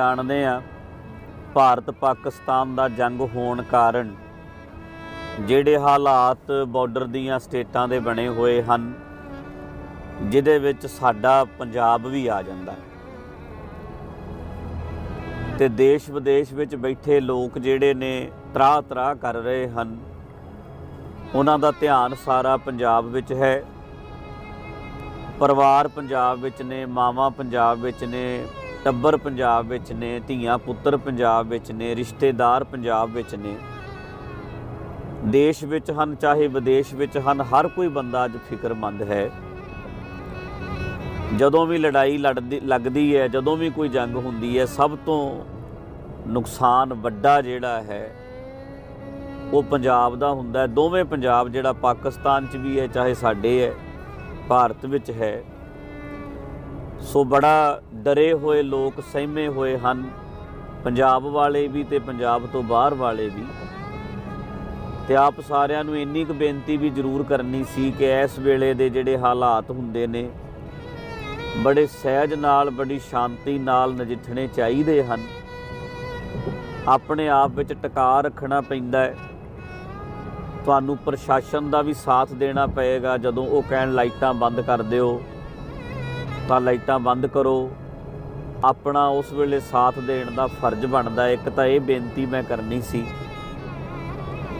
ਜਾਣਦੇ ਆ ਭਾਰਤ ਪਾਕਿਸਤਾਨ ਦਾ ਜੰਗ ਹੋਣ ਕਾਰਨ ਜਿਹੜੇ ਹਾਲਾਤ ਬਾਰਡਰ ਦੀਆਂ ਸਟੇਟਾਂ ਦੇ ਬਣੇ ਹੋਏ ਹਨ, ਜਿਹਦੇ ਵਿੱਚ ਸਾਡਾ ਪੰਜਾਬ ਵੀ ਆ ਜਾਂਦਾ ਹੈ। ਤੇ ਦੇਸ਼ ਵਿਦੇਸ਼ ਵਿੱਚ ਬੈਠੇ ਲੋਕ ਜਿਹੜੇ ਨੇ ਤਰਾ ਤਰਾ ਕਰ ਰਹੇ ਹਨ, ਉਹਨਾਂ ਦਾ ਧਿਆਨ ਸਾਰਾ ਪੰਜਾਬ ਵਿੱਚ ਹੈ। ਪਰਿਵਾਰ ਪੰਜਾਬ ਵਿੱਚ ਨੇ, ਮਾਵਾਂ ਪੰਜਾਬ ਵਿੱਚ ਨੇ ਟੱਬਰ ਪੰਜਾਬ ਵਿੱਚ ਨੇ, ਧੀਆਂ ਪੁੱਤਰ ਪੰਜਾਬ ਵਿੱਚ ਨੇ, ਰਿਸ਼ਤੇਦਾਰ ਪੰਜਾਬ ਵਿੱਚ ਨੇ। ਦੇਸ਼ ਵਿੱਚ ਹਨ, ਚਾਹੇ ਵਿਦੇਸ਼ ਵਿੱਚ ਹਨ, ਹਰ ਕੋਈ ਬੰਦਾ ਅੱਜ ਫਿਕਰਮੰਦ ਹੈ। ਜਦੋਂ ਵੀ ਲੜਾਈ ਲੜਦੀ, ਲੱਗਦੀ ਹੈ, ਜਦੋਂ ਵੀ ਕੋਈ ਜੰਗ ਹੁੰਦੀ ਹੈ, ਸਭ ਤੋਂ ਨੁਕਸਾਨ ਵੱਡਾ ਜਿਹੜਾ ਹੈ, ਉਹ ਪੰਜਾਬ ਦਾ ਹੁੰਦਾ ਦੋਵੇਂ ਪੰਜਾਬ ਜਿਹੜਾ ਪਾਕਿਸਤਾਨ 'ਚ ਵੀ ਹੈ, ਚਾਹੇ ਸਾਡੇ ਹੈ, ਭਾਰਤ ਵਿੱਚ ਹੈ। ਸੋ ਬੜਾ ਡਰੇ ਹੋਏ ਲੋਕ ਸਹਿਮੇ ਹੋਏ ਹਨ, ਪੰਜਾਬ ਵਾਲੇ ਵੀ ਤੇ ਪੰਜਾਬ ਤੋਂ ਬਾਹਰ ਵਾਲੇ ਵੀ। ਤੇ ਆਪ ਸਾਰਿਆਂ ਨੂੰ ਇੰਨੀ ਕੁ ਬੇਨਤੀ ਵੀ ਜ਼ਰੂਰ ਕਰਨੀ ਸੀ ਕਿ ਇਸ ਵੇਲੇ ਦੇ ਜਿਹੜੇ ਹਾਲਾਤ ਹੁੰਦੇ ਨੇ, ਬੜੇ ਸਹਿਜ ਨਾਲ, ਬੜੀ ਸ਼ਾਂਤੀ ਨਾਲ ਨਜਿੱਠਣੇ ਚਾਹੀਦੇ ਹਨ। ਆਪਣੇ ਆਪ ਵਿੱਚ ਟਿਕਾ ਰੱਖਣਾ ਪੈਂਦਾ ਹੈ। ਤੁਹਾਨੂੰ ਪ੍ਰਸ਼ਾਸਨ ਦਾ ਵੀ ਸਾਥ ਦੇਣਾ ਪਏਗਾ ਜਦੋਂ ਉਹ ਕਹਿਣ, ਲਾਈਟਾਂ ਬੰਦ ਕਰ ਦਿਓ। ਤਾਂ ਲਾਈਟਾਂ ਬੰਦ ਕਰੋ। ਆਪਣਾ ਉਸ ਵੇਲੇ ਸਾਥ ਦੇਣ ਦਾ ਫਰਜ਼ ਬਣਦਾ ਇੱਕ ਤਾਂ ਇਹ ਬੇਨਤੀ ਮੈਂ ਕਰਨੀ ਸੀ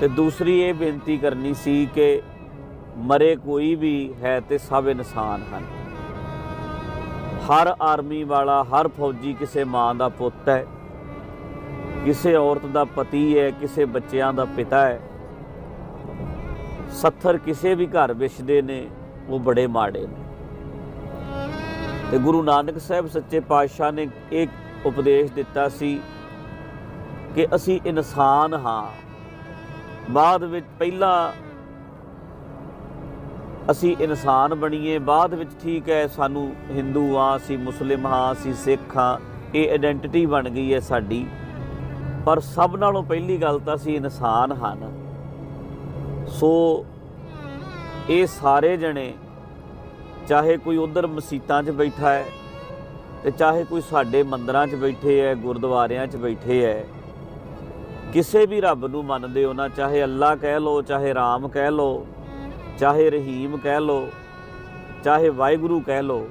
ਤੇ ਦੂਸਰੀ ਇਹ ਬੇਨਤੀ ਕਰਨੀ ਸੀ ਕਿ ਮਰੇ ਕੋਈ ਵੀ ਹੈ ਤੇ ਸਭ ਇਨਸਾਨ ਹਨ। ਹਰ ਆਰਮੀ ਵਾਲਾ, ਹਰ ਫੌਜੀ ਕਿਸੇ ਮਾਂ ਦਾ ਪੁੱਤ ਹੈ, ਕਿਸੇ ਔਰਤ ਦਾ ਪਤੀ ਹੈ, ਕਿਸੇ ਬੱਚਿਆਂ ਦਾ ਪਿਤਾ ਹੈ। ਸੱਥਰ ਕਿਸੇ ਵੀ ਘਰ ਵਿਛਦੇ ਨੇ, ਉਹ ਬੜੇ ਮਾੜੇ ਨੇ। ਤੇ ਗੁਰੂ ਨਾਨਕ ਸਾਹਿਬ ਸੱਚੇ ਪਾਤਸ਼ਾਹ ਨੇ ਇਹ ਉਪਦੇਸ਼ ਦਿੱਤਾ ਸੀ ਕਿ ਅਸੀਂ ਇਨਸਾਨ ਹਾਂ। ਬਾਅਦ ਵਿੱਚ ਪਹਿਲਾਂ ਅਸੀਂ ਇਨਸਾਨ ਬਣੀਏ। ਬਾਅਦ ਵਿੱਚ ਠੀਕ ਹੈ, ਸਾਨੂੰ ਹਿੰਦੂ ਆ ਅਸੀਂ ਮੁਸਲਿਮ ਹਾਂ, ਅਸੀਂ ਸਿੱਖ ਹਾਂ, ਇਹ ਆਇਡੈਂਟੀਟੀ ਬਣ ਗਈ ਹੈ ਸਾਡੀ। ਪਰ ਸਭ ਨਾਲੋਂ ਪਹਿਲੀ ਗੱਲ ਤਾਂ ਅਸੀਂ ਇਨਸਾਨ ਹਨ ਸੋ ਇਹ ਸਾਰੇ ਜਣੇ ਚਾਹੇ ਕੋਈ ਉਧਰ ਮਸੀਤਾਂ 'ਚ ਬੈਠਾ ਹੈ ਤੇ ਚਾਹੇ ਕੋਈ ਸਾਡੇ ਮੰਦਰਾਂ 'ਚ ਬੈਠੇ ਹੈ, ਗੁਰਦੁਆਰਿਆਂ 'ਚ ਬੈਠੇ ਹੈ, ਕਿਸੇ ਵੀ ਰੱਬ ਨੂੰ ਮੰਨਦੇ ਹੋ ਨਾ, ਚਾਹੇ ਅੱਲਾ ਕਹਿ ਲੋ ਚਾਹੇ ਰਾਮ ਕਹਿ ਲੋ ਚਾਹੇ ਰਹੀਮ ਕਹਿ ਲੋ ਚਾਹੇ ਵਾਹਿਗੁਰੂ ਕਹਿ ਲੋ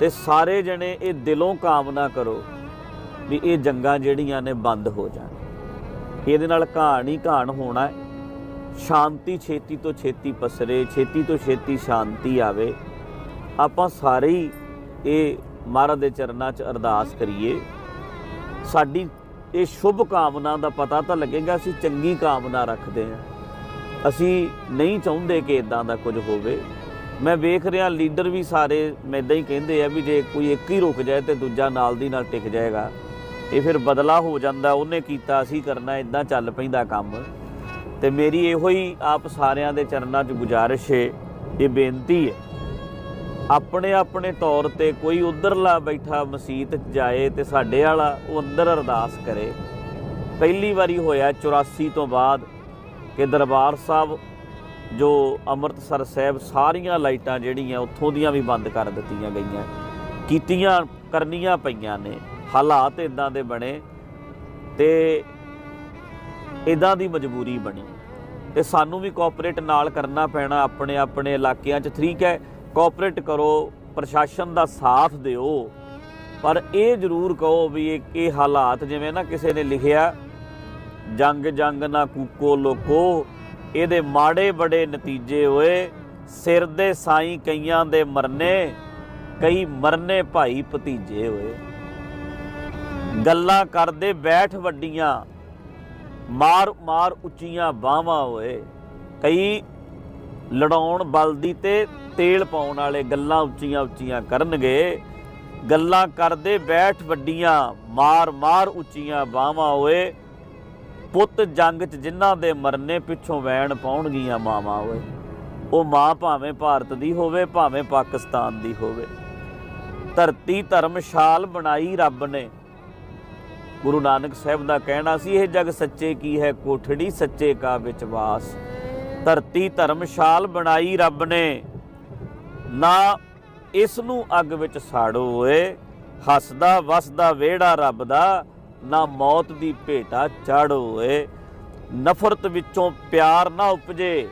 ਤੇ ਸਾਰੇ ਜਣੇ ਇਹ ਦਿਲੋਂ ਕਾਮਨਾ ਕਰੋ ਵੀ ਇਹ ਜੰਗਾਂ ਜਿਹੜੀਆਂ ਨੇ ਬੰਦ ਹੋ ਜਾਣ। ਇਹਦੇ ਨਾਲ ਘਾਣ ਹੀ ਘਾਣ ਹੋਣਾ ਹੈ। ਸ਼ਾਂਤੀ ਛੇਤੀ ਤੋਂ ਛੇਤੀ ਪਸਰੇ, ਛੇਤੀ ਤੋਂ ਛੇਤੀ ਸ਼ਾਂਤੀ ਆਵੇ। ਆਪਾਂ ਸਾਰੇ ਹੀ ਇਹ ਮਹਾਰਾਜ ਦੇ ਚਰਨਾਂ 'ਚ ਅਰਦਾਸ ਕਰੀਏ। ਸਾਡੀ ਇਹ ਸ਼ੁਭ ਕਾਮਨਾ ਦਾ ਪਤਾ ਤਾਂ ਲੱਗੇਗਾ, ਅਸੀਂ ਚੰਗੀ ਕਾਮਨਾ ਰੱਖਦੇ ਹਾਂ। ਅਸੀਂ ਨਹੀਂ ਚਾਹੁੰਦੇ ਕਿ ਇਦਾਂ ਦਾ ਕੁਝ ਹੋਵੇ। ਮੈਂ ਵੇਖ ਰਿਹਾ, ਲੀਡਰ ਵੀ ਸਾਰੇ ਮੈਦਾਂ ਹੀ ਕਹਿੰਦੇ ਆ ਵੀ ਜੇ ਕੋਈ ਇੱਕ ਹੀ ਰੁਕ ਜਾਏ ਤੇ ਦੂਜਾ ਨਾਲ ਦੀ ਨਾਲ ਟਿਕ ਜਾਏਗਾ। ਇਹ ਫਿਰ ਬਦਲਾ ਹੋ ਜਾਂਦਾ, ਉਹਨੇ ਕੀਤਾ, ਅਸੀਂ ਕਰਨਾ ਇਦਾਂ ਚੱਲ ਪੈਂਦਾ ਕੰਮ। ਤੇ ਮੇਰੀ ਇਹੋ ਹੀ ਆਪ ਸਾਰਿਆਂ ਦੇ ਚਰਨਾਂ 'ਚ ਗੁਜ਼ਾਰਿਸ਼ ਹੈ, ਇਹ ਬੇਨਤੀ ਹੈ। ਆਪਣੇ ਆਪਣੇ ਤੌਰ ਤੇ ਕੋਈ ਉਧਰਲਾ ਬੈਠਾ ਮਸਜਿਦ 'ਚ ਜਾਏ ਤੇ ਸਾਡੇ ਵਾਲਾ ਉਹ ਅੰਦਰ ਅਰਦਾਸ ਕਰੇ। ਪਹਿਲੀ ਵਾਰੀ ਹੋਇਆ 84 ਤੋਂ ਬਾਅਦ ਕਿ ਦਰਬਾਰ ਸਾਹਿਬ, ਜੋ ਅੰਮ੍ਰਿਤਸਰ ਸਾਹਿਬ, ਸਾਰੀਆਂ ਲਾਈਟਾਂ ਜਿਹੜੀਆਂ ਉੱਥੋਂ ਦੀਆਂ ਵੀ ਬੰਦ ਕਰ ਦਿੱਤੀਆਂ ਗਈਆਂ। ਕੀਤੀਆਂ, ਕਰਨੀਆਂ ਪਈਆਂ ਨੇ। ਹਾਲਾਤ ਇਦਾਂ ਦੇ ਬਣੇ ਤੇ ਇਦਾਂ ਦੀ ਮਜਬੂਰੀ ਬਣੀ। ਤੇ ਸਾਨੂੰ ਵੀ ਕੋਆਪਰੇਟ ਨਾਲ ਕਰਨਾ ਪੈਣਾ, ਆਪਣੇ ਆਪਣੇ ਇਲਾਕਿਆਂ 'ਚ। ਠੀਕ ਹੈ ਕੋਆਪਰੇਟ ਕਰੋ, ਪ੍ਰਸ਼ਾਸਨ ਦਾ ਸਾਥ ਦਿਓ। ਪਰ ਇਹ ਜ਼ਰੂਰ ਕਹੋ ਵੀ ਇਹ ਇਹ ਹਾਲਾਤ ਜਿਵੇਂ ਨਾ ਕਿਸੇ ਨੇ ਲਿਖਿਆ, ਜੰਗ ਜੰਗ ਨਾ ਕੂਕੋ ਲੋਕੋ, ਇਹਦੇ ਮਾੜੇ ਬੜੇ ਨਤੀਜੇ ਹੋਏ, ਸਿਰ ਦੇ ਸਾਈ ਕਈਆਂ ਦੇ ਮਰਨੇ, ਕਈ ਮਰਨੇ ਭਾਈ ਭਤੀਜੇ ਹੋਏ। ਗੱਲਾਂ ਕਰਦੇ ਬੈਠ ਵੱਡੀਆਂ। ਮਾਰ ਮਾਰ ਉੱਚੀਆਂ ਬਾਹਾਂ ਹੋਏ ਕਈ ਲੜਾਉਣ ਬਲਦੀ ਤੇ ਤੇਲ ਪਾਉਣ ਵਾਲੇ ਗੱਲਾਂ ਉੱਚੀਆਂ ਉੱਚੀਆਂ ਕਰਨਗੇ। ਗੱਲਾਂ ਕਰਦੇ ਬੈਠ ਵੱਡੀਆਂ, ਮਾਰ ਮਾਰ ਉੱਚੀਆਂ ਬਾਹਾਂ ਹੋਏ ਪੁੱਤ ਜੰਗ 'ਚ ਜਿਨ੍ਹਾਂ ਦੇ ਮਰਨੇ ਪਿੱਛੋਂ ਵੈਣ ਪਾਉਣਗੀਆਂ ਮਾਵਾਂ ਓਏ। ਉਹ ਮਾਂ ਭਾਵੇਂ ਭਾਰਤ ਦੀ ਹੋਵੇ, ਭਾਵੇਂ ਪਾਕਿਸਤਾਨ ਦੀ ਹੋਵੇ। ਧਰਤੀ ਧਰਮਸ਼ਾਲ ਬਣਾਈ ਰੱਬ ਨੇ। ਗੁਰੂ ਨਾਨਕ ਸਾਹਿਬ ਦਾ ਕਹਿਣਾ ਸੀ, ਇਹ ਜਗ ਸੱਚੇ ਕੀ ਹੈ ਕੋਠੜੀ? ਸੱਚੇ ਕਾ ਵਿੱਚ ਵਾਸ। ਧਰਤੀ ਧਰਮਸ਼ਾਲ ਬਣਾਈ ਰੱਬ ਨੇ। ਨਾ ਇਸ ਨੂੰ ਅੱਗ ਵਿੱਚ ਸਾੜੋ ਓਏ ਹੱਸਦਾ ਵਸਦਾ ਵਿਹੜਾ ਰੱਬ ਦਾ। ਨਾ ਮੌਤ ਦੀ ਭੇਟਾ ਚਾੜੋ ਹੋਏ ਨਫ਼ਰਤ ਵਿੱਚੋਂ ਪਿਆਰ ਨਾ ਉਪਜੇ।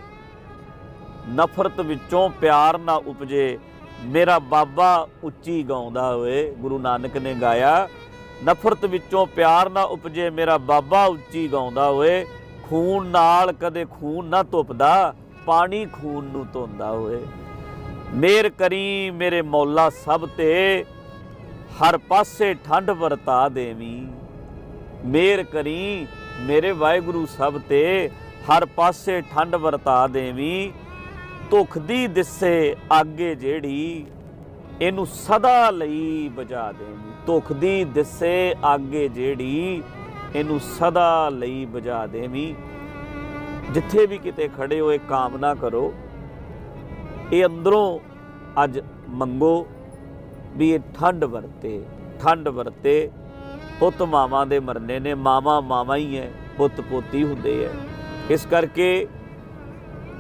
ਨਫ਼ਰਤ ਵਿੱਚੋਂ ਪਿਆਰ ਨਾ ਉਪਜੇ। ਮੇਰਾ ਬਾਬਾ ਉੱਚੀ ਗਾਉਂਦਾ ਹੋਏ ਗੁਰੂ ਨਾਨਕ ਨੇ ਗਾਇਆ ਨਫ਼ਰਤ ਵਿੱਚੋਂ ਪਿਆਰ ਨਾ ਉਪਜੇ, ਮੇਰਾ ਬਾਬਾ ਉੱਚੀ ਗਾਉਂਦਾ ਹੋਏ ਖੂਨ ਨਾਲ ਕਦੇ ਖੂਨ ਨਾ ਧੁੱਪਦਾ, ਪਾਣੀ ਖੂਨ ਨੂੰ ਧੋਂਦਾ ਹੋਏ ਮੇਰ ਕਰੀ ਮੇਰੇ ਮੌਲਾ ਸਭ ਤੇ, ਹਰ ਪਾਸੇ ਠੰਡ ਵਰਤਾ ਦੇਵੀਂ। ਮੇਰ ਕਰੀ ਮੇਰੇ ਵਾਹਿਗੁਰੂ ਸਭ ਤੇ, ਹਰ ਪਾਸੇ ਠੰਡ ਵਰਤਾ ਦੇਵੀਂ। ਧੁਖਦੀ ਦਿਸੇ ਆਗੇ ਜਿਹੜੀ, ਇਹਨੂੰ ਸਦਾ ਲਈ ਬਜਾ ਦੇਵੀ। ਧੁਖਦੀ ਦਿਸੇ ਆਗੇ ਜਿਹੜੀ, ਇਹਨੂੰ ਸਦਾ ਲਈ ਬੁਝਾ ਦੇਵੀ। ਜਿੱਥੇ ਵੀ ਕਿਤੇ ਖੜੇ ਹੋ, ਇਹ ਕਾਮਨਾ ਕਰੋ। ਇਹ ਅੰਦਰੋਂ ਅੱਜ ਮੰਗੋ ਵੀ ਇਹ ਠੰਡ ਵਰਤੇ ਠੰਡ ਵਰਤੇ। ਪੁੱਤ ਮਾਵਾਂ ਦੇ ਮਰਨੇ ਨੇ, ਮਾਵਾਂ ਮਾਵਾਂ ਹੀ ਹੈ ਪੁੱਤ ਪੋਤੀ ਹੁੰਦੇ ਹੈ ਇਸ ਕਰਕੇ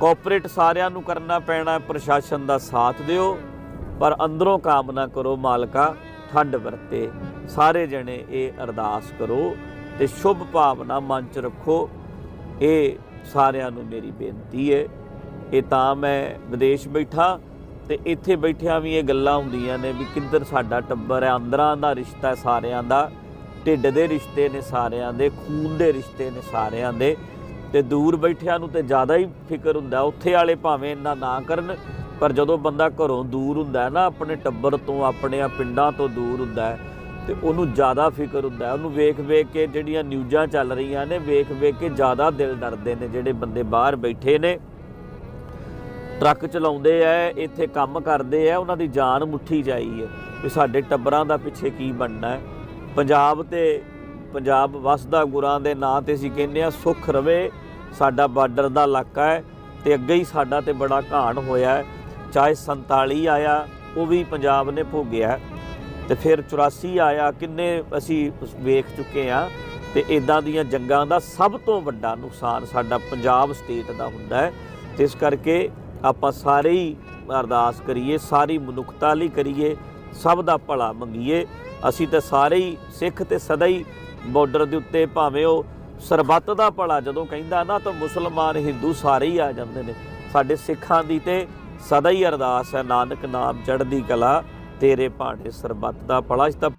ਕੋਆਪਰੇਟ ਸਾਰਿਆਂ ਨੂੰ ਕਰਨਾ ਪੈਣਾ, ਪ੍ਰਸ਼ਾਸਨ ਦਾ ਸਾਥ ਦਿਓ। ਪਰ ਅੰਦਰੋਂ ਕਾਮਨਾ ਕਰੋ ਮਾਲਕਾ ਠੰਡ ਵਰਤੇ। ਸਾਰੇ ਜਣੇ ਇਹ ਅਰਦਾਸ ਕਰੋ ਤੇ ਸ਼ੁਭ ਭਾਵਨਾ ਮਨ ਚ ਰੱਖੋ। ਇਹ ਸਾਰਿਆਂ ਨੂੰ ਮੇਰੀ ਬੇਨਤੀ ਹੈ। ਇਹ ਤਾਂ ਮੈਂ ਵਿਦੇਸ਼ ਬੈਠਾ ਤੇ ਇੱਥੇ ਬੈਠਿਆਂ ਵੀ ਇਹ ਗੱਲਾਂ ਹੁੰਦੀਆਂ ਨੇ ਵੀ ਕਿੱਧਰ ਸਾਡਾ ਟੱਬਰ ਹੈ। ਅੰਦਰਾਂ ਦਾ ਰਿਸ਼ਤਾ ਸਾਰਿਆਂ ਦਾ, ਢਿੱਡ ਦੇ ਰਿਸ਼ਤੇ ਨੇ ਸਾਰਿਆਂ ਦੇ, ਖੂਨ ਦੇ ਰਿਸ਼ਤੇ ਨੇ ਸਾਰਿਆਂ ਦੇ। ਤੇ ਦੂਰ ਬੈਠਿਆਂ ਨੂੰ ਤੇ ਜ਼ਿਆਦਾ ਹੀ ਫਿਕਰ ਹੁੰਦਾ, ਉੱਥੇ ਵਾਲੇ ਭਾਵੇਂ ਇੰਨਾ ਨਾ ਕਰਨ ਪਰ ਜਦੋਂ ਬੰਦਾ ਘਰੋਂ ਦੂਰ ਹੁੰਦਾ ਹੈ ਨਾ, ਆਪਣੇ ਟੱਬਰ ਤੋਂ, ਆਪਣੇ ਆ ਪਿੰਡਾਂ ਤੋਂ ਦੂਰ ਹੁੰਦਾ ਹੈ, ਤੇ ਉਹਨੂੰ ਜ਼ਿਆਦਾ ਫਿਕਰ ਹੁੰਦਾ ਉਹਨੂੰ ਵੇਖ ਵੇਖ ਕੇ ਜਿਹੜੀਆਂ ਨਿਊਜ਼ਾਂ ਚੱਲ ਰਹੀਆਂ ਨੇ, ਵੇਖ ਵੇਖ ਕੇ ਜ਼ਿਆਦਾ ਦਿਲ ਡਰਦੇ ਨੇ ਜਿਹੜੇ ਬੰਦੇ ਬਾਹਰ ਬੈਠੇ ਨੇ। ਟਰੱਕ ਚਲਾਉਂਦੇ ਐ ਇੱਥੇ ਕੰਮ ਕਰਦੇ ਐ ਉਹਨਾਂ ਦੀ ਜਾਨ ਮੁੱਠੀ ਜਾਈ ਹੈ ਵੀ ਸਾਡੇ ਟੱਬਰਾਂ ਦਾ ਪਿੱਛੇ ਕੀ ਬਣਨਾ ਹੈ। ਪੰਜਾਬ ਤੇ, ਪੰਜਾਬ ਵਸਦਾ ਗੁਰਾਂ ਦੇ ਨਾਂ ਤੇ ਅਸੀਂ ਕਹਿੰਦੇ ਆ ਸੁਖ ਰਵੇ, ਸਾਡਾ ਬਾਰਡਰ ਦਾ ਇਲਾਕਾ ਹੈ ਤੇ ਅੱਗੇ ਹੀ ਸਾਡਾ ਤੇ ਬੜਾ ਘਾਣ ਹੋਇਆ ਹੈ। ਚਾਹੇ 47 ਆਇਆ ਉਹ ਵੀ ਪੰਜਾਬ ਨੇ ਭੋਗਿਆ ਹੈ, ਤੇ ਫਿਰ 84 ਆਇਆ ਕਿੰਨੇ ਅਸੀਂ ਵੇਖ ਚੁੱਕੇ ਆ ਤੇ ਇਦਾਂ ਦੀਆਂ ਜੰਗਾਂ ਦਾ ਸਭ ਤੋਂ ਵੱਡਾ ਨੁਕਸਾਨ ਸਾਡਾ ਪੰਜਾਬ ਸਟੇਟ ਦਾ ਹੁੰਦਾ ਹੈ। ਤੇ ਇਸ ਕਰਕੇ ਆਪਾਂ ਸਾਰੇ ਹੀ ਅਰਦਾਸ ਕਰੀਏ ਸਾਰੀ ਮਨੁੱਖਤਾ ਲਈ ਕਰੀਏ ਸਭ ਦਾ ਭਲਾ ਮੰਗੀਏ। ਅਸੀਂ ਤਾਂ ਸਾਰੇ ਹੀ ਸਿੱਖ ਤੇ ਸਦਾ ਹੀ ਬਾਰਡਰ ਦੇ ਉੱਤੇ ਭਾਵੇਂ ਉਹ ਸਰਬੱਤ ਦਾ ਭਲਾ ਜਦੋਂ ਕਹਿੰਦਾ ਨਾ ਤਾਂ ਮੁਸਲਮਾਨ ਹਿੰਦੂ ਸਾਰੇ ਹੀ ਆ ਜਾਂਦੇ ਨੇ। ਸਾਡੇ ਸਿੱਖਾਂ ਦੀ ਤੇ ਸਦਾ ਹੀ ਅਰਦਾਸ ਹੈ। ਨਾਨਕ ਨਾਮ ਚੜ੍ਹਦੀ ਕਲਾ ਤੇਰੇ ਭਾਣੇ ਸਰਬੱਤ ਦਾ ਭਲਾ। ਤਾਂ